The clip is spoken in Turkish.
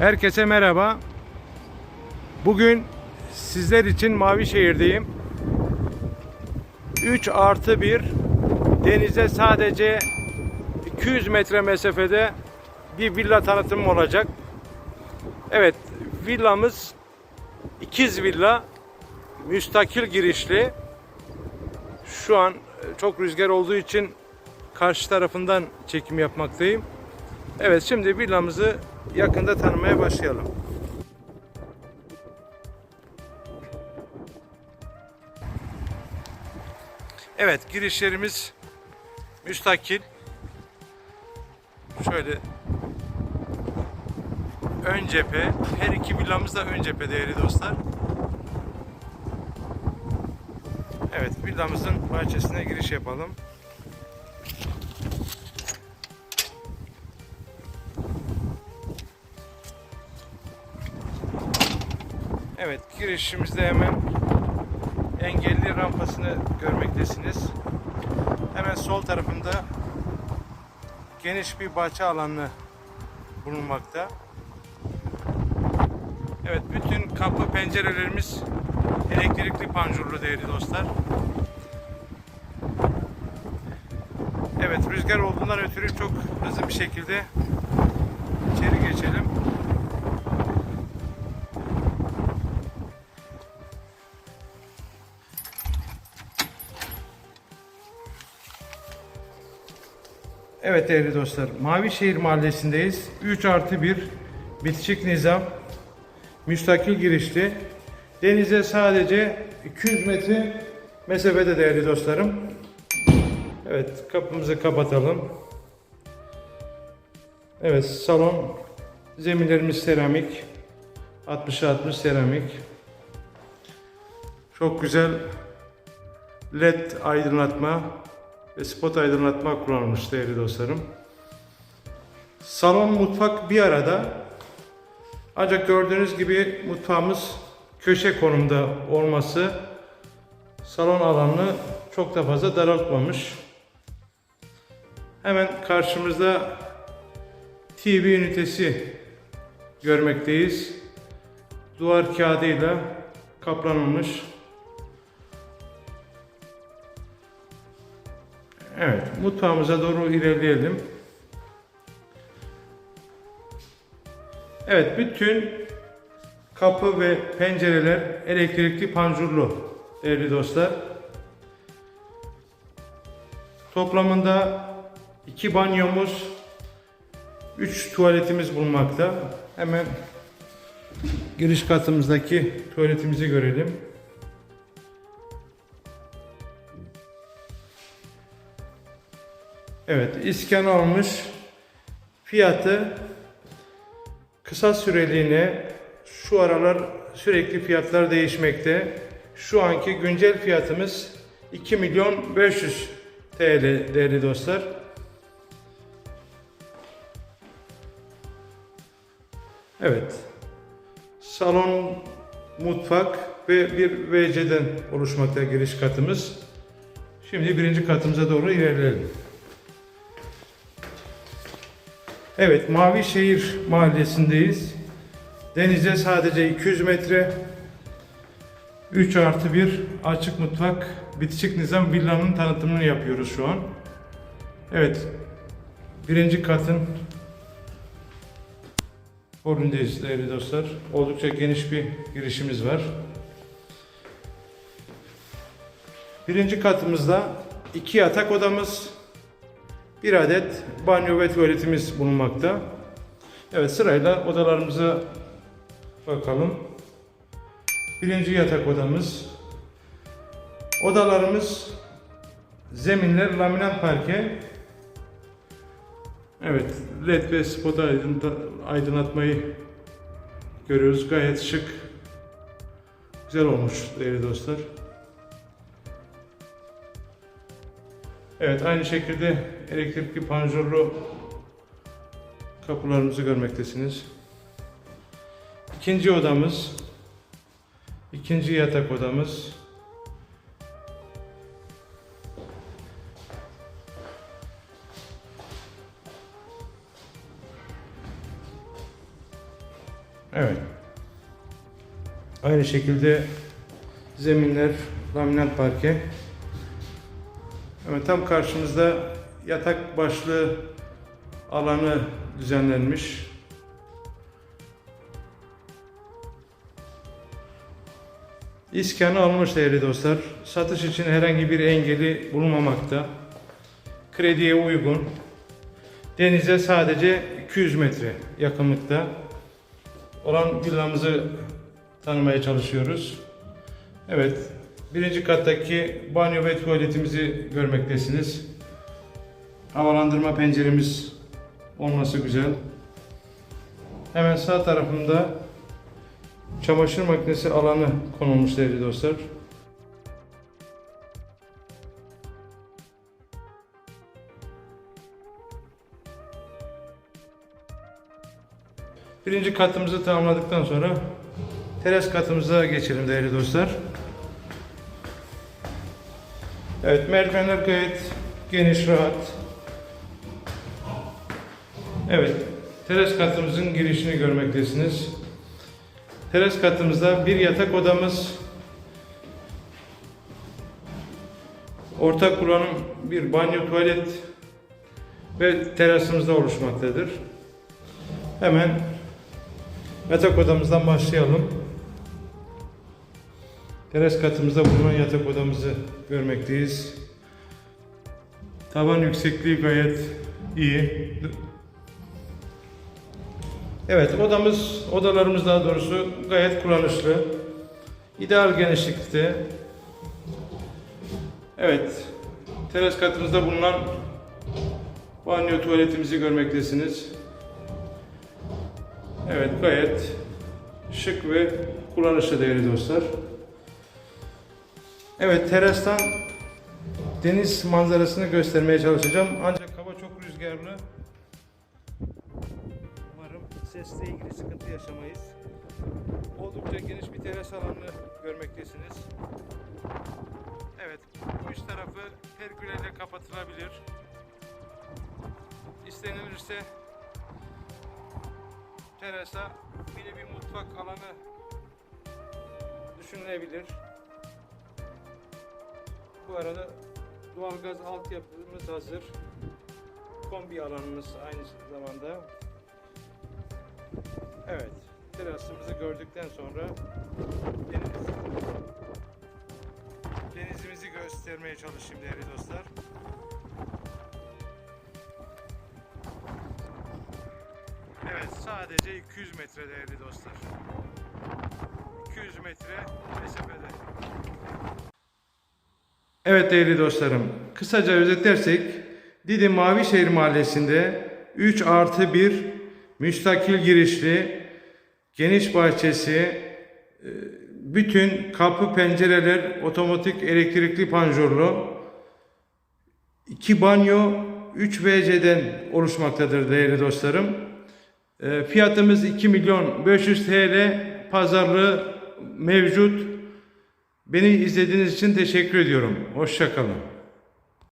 Herkese merhaba. Bugün sizler için Mavişehir'deyim. 3 artı 1 denize sadece 200 metre mesafede bir villa tanıtımım olacak. Evet villamız ikiz villa müstakil girişli. Şu an çok rüzgar olduğu için karşı tarafından çekim yapmaktayım. Evet şimdi villamızı yakında tanımaya başlayalım. Evet girişlerimiz müstakil. Şöyle ön cephe. Her iki villamız da ön cephe değerli dostlar. Evet villamızın bahçesine giriş yapalım. Evet girişimizde hemen engelli rampasını görmektesiniz. Hemen sol tarafında geniş bir bahçe alanı bulunmakta. Evet bütün kapı pencerelerimiz elektrikli panjurlu değerli dostlar. Evet rüzgar olduğundan ötürü çok hızlı bir şekilde içeri geçelim. Evet değerli dostlar, Mavişehir Mahallesi'ndeyiz. 3 artı 1 bitişik nizam, müstakil girişli. Denize sadece 200 metre mesafede değerli dostlarım. Evet, kapımızı kapatalım. Evet, salon zeminlerimiz seramik. 60 60 seramik. Çok güzel led aydınlatma ve spot aydınlatma kullanılmış değerli dostlarım. Salon mutfak bir arada. Ancak gördüğünüz gibi mutfağımız köşe konumda olması salon alanını çok da fazla daraltmamış. Hemen karşımızda TV ünitesi görmekteyiz. Duvar kağıdıyla kaplanılmış. Evet, mutfağımıza doğru ilerleyelim. Evet, bütün kapı ve pencereler elektrikli panjurlu değerli dostlar. Toplamında iki banyomuz, üç tuvaletimiz bulunmakta. Hemen giriş katımızdaki tuvaletimizi görelim. Evet, iskan olmuş. Fiyatı kısa süreliğine şu aralar sürekli fiyatlar değişmekte. Şu anki güncel fiyatımız 2 milyon 500 TL değerli dostlar. Evet. Salon, mutfak ve bir WC'den oluşmakta giriş katımız. Şimdi birinci katımıza doğru ilerleyelim. Evet, Mavişehir mahallesindeyiz. Denize sadece 200 metre. 3 artı 1 açık mutfak, bitişik nizam villanın tanıtımını yapıyoruz şu an. Evet, birinci katın Holündeyiz değerli dostlar. Oldukça geniş bir girişimiz var. Birinci katımızda iki yatak odamız, bir adet banyo ve tuvaletimiz bulunmakta. Evet sırayla odalarımıza bakalım. Birinci yatak odamız. Odalarımız zeminler laminat parke. Evet led ve spot aydınlatmayı görüyoruz. Gayet şık. Güzel olmuş değerli dostlar. Evet aynı şekilde elektrikli panjurlu kapılarımızı görmektesiniz. İkinci odamız, ikinci yatak odamız. Evet. Aynı şekilde zeminler laminat parke. Evet tam karşımızda yatak başlığı alanı düzenlenmiş. İskanı almış değerli dostlar. Satış için herhangi bir engeli bulunmamakta. Krediye uygun. Denize sadece 200 metre yakınlıkta olan villamızı tanımaya çalışıyoruz. Evet, birinci kattaki banyo ve tuvaletimizi görmektesiniz. Havalandırma penceremiz olması güzel. Hemen sağ tarafında çamaşır makinesi alanı konulmuş değerli dostlar. Birinci katımızı tamamladıktan sonra teras katımıza geçelim değerli dostlar. Evet merdivenler gayet geniş rahat. Evet teras katımızın girişini görmektesiniz. Teras katımızda bir yatak odamız, ortak kullanım bir banyo tuvalet ve terasımızda oluşmaktadır. Hemen yatak odamızdan başlayalım. Teras katımızda bulunan yatak odamızı görmekteyiz. Tavan yüksekliği gayet iyi. Evet, odamız, odalarımız daha doğrusu gayet kullanışlı. İdeal genişlikte. Evet, teras katımızda bulunan banyo tuvaletimizi görmektesiniz. Evet, gayet şık ve kullanışlı değerli dostlar. Evet, terastan deniz manzarasını göstermeye çalışacağım. Ancak hava çok rüzgarlı. Umarım sesle ilgili sıkıntı yaşamayız. Oldukça geniş bir teras alanını görmektesiniz. Evet, bu üst tarafı pergüleyle kapatılabilir. İstenilirse terasa mini bir mutfak alanı düşünülebilir. Bu arada doğalgaz altyapımız hazır. Kombi alanımız aynı zamanda. Evet, terasımızı gördükten sonra deniz, denizimizi göstermeye çalışayım değerli dostlar. Evet, sadece 200 metre değerli dostlar. 200 metre mesafede. Evet değerli dostlarım, kısaca özetlersek Didim Mavişehir Mahallesi'nde 3 artı 1 müstakil girişli, geniş bahçesi, e, bütün kapı pencereler otomatik elektrikli panjurlu, 2 banyo 3 WC'den oluşmaktadır değerli dostlarım. E, Fiyatımız 2 milyon 500 TL pazarlığı mevcut. Beni izlediğiniz için teşekkür ediyorum. Hoşçakalın.